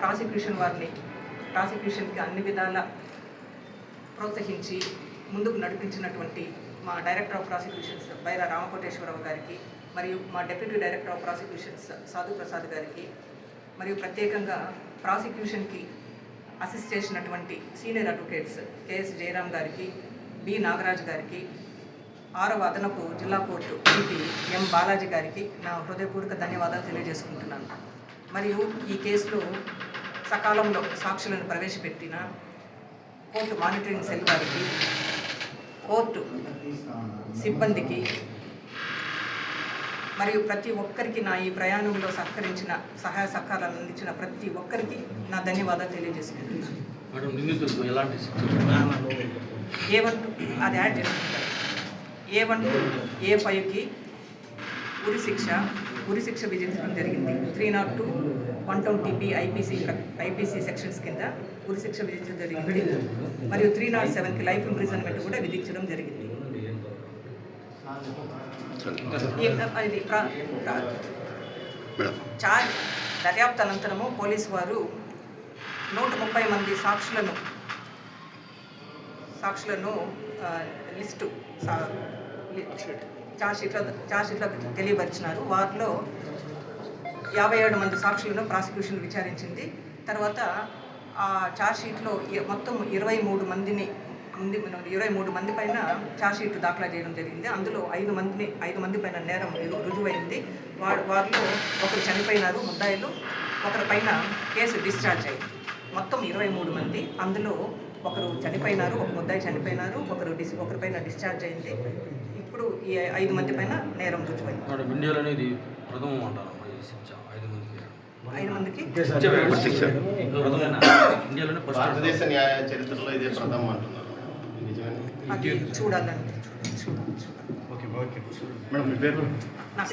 Prosecution వారిని ప్రాసిక్యూషన్కి అన్ని విధాల ప్రోత్సహించి ముందుకు నడిపించినటువంటి మా director of prosecutions Baira Ramakoteswararao గారికి మరియు మా డెప్యూటీ డైరెక్టర్ ఆఫ్ ప్రాసిక్యూషన్స్ సాధు ప్రసాద్ గారికి మరియు ప్రత్యేకంగా ప్రాసిక్యూషన్కి అసిస్ట్ చేసినటువంటి సీనియర్ అడ్వకేట్స్ కెఎస్ జయరామ్ గారికి బి నాగరాజు గారికి ఆరవ అదనపు జిల్లా కోర్టు సిపి ఎం బాలాజీ గారికి నా హృదయపూర్వక ధన్యవాదాలు తెలియజేసుకుంటున్నాను. మరియు ఈ కేసులో సకాలంలో సాక్షులను ప్రవేశపెట్టిన కోర్టు మానిటరింగ్ సెల్ వారికి కోర్టు సిబ్బందికి మరియు ప్రతి ఒక్కరికి నా ఈ ప్రయాణంలో సహకరించిన సహాయ సహకారాలు అందించిన ప్రతి ఒక్కరికి నా ధన్యవాదాలు తెలియజేసుకుంటున్నాను. ఏ వన్ అది యాడ్ చేసుకుంటారు ఏ వన్ టు ఏ ఫైవ్కి ఉరి శిక్ష ఉరి శిక్ష విధించడం జరిగింది. Three not two one twenty B IPC IPC sections కింద ఉరి శిక్ష విధించడం జరిగింది. మరియు త్రీ నాట్ సెవెన్కి లైఫ్ ఇంప్రిజన్మెంట్ కూడా విధించడం జరిగింది. ఇది చార్జ్ దర్యాప్తు అనంతరము పోలీసు వారు నూట ముప్పై మంది సాక్షులను సాక్షులను లిస్టు చార్జ్షీట్లో లి- తెలియపరిచినారు. వారిలో యాభై ఏడు మంది సాక్షులను ప్రాసిక్యూషన్ విచారించింది. తర్వాత ఆ ఛార్జ్ షీట్లో మొత్తం ఇరవై మూడు మందిని ముందు ఇరవై మూడు మంది పైన ఛార్జ్ షీట్ దాఖలా చేయడం జరిగింది. అందులో ఐదు మందిని ఐదు మంది పైన నేరం రుజువైంది. వాడు వారిలో ఒకరు చనిపోయినారు. ముద్దాయిలు ఒకరి పైన కేసు డిశ్చార్జ్ అయింది. మొత్తం ఇరవై మూడు మంది అందులో ఒకరు చనిపోయినారు. ఒక ముద్దాయి చనిపోయినారు. ఒకరు డిస్ ఒకరిపైన డిశ్చార్జ్ అయింది. ఇప్పుడు ఈ ఐదు మంది పైన నేరం రుజువైంది. మేడం ఇండియాలో అనేది ప్రథమం అంటారు శిక్ష ఐదు మందికి. ఐదు మందికి? ఇండియాలోనే భారతదేశ న్యాయ చరిత్రలో ఇదే ప్రథమం అంటున్నారు. చూడాలండి చూడాలి చూడాలి. Okay okay. మేడం మీ పేరు?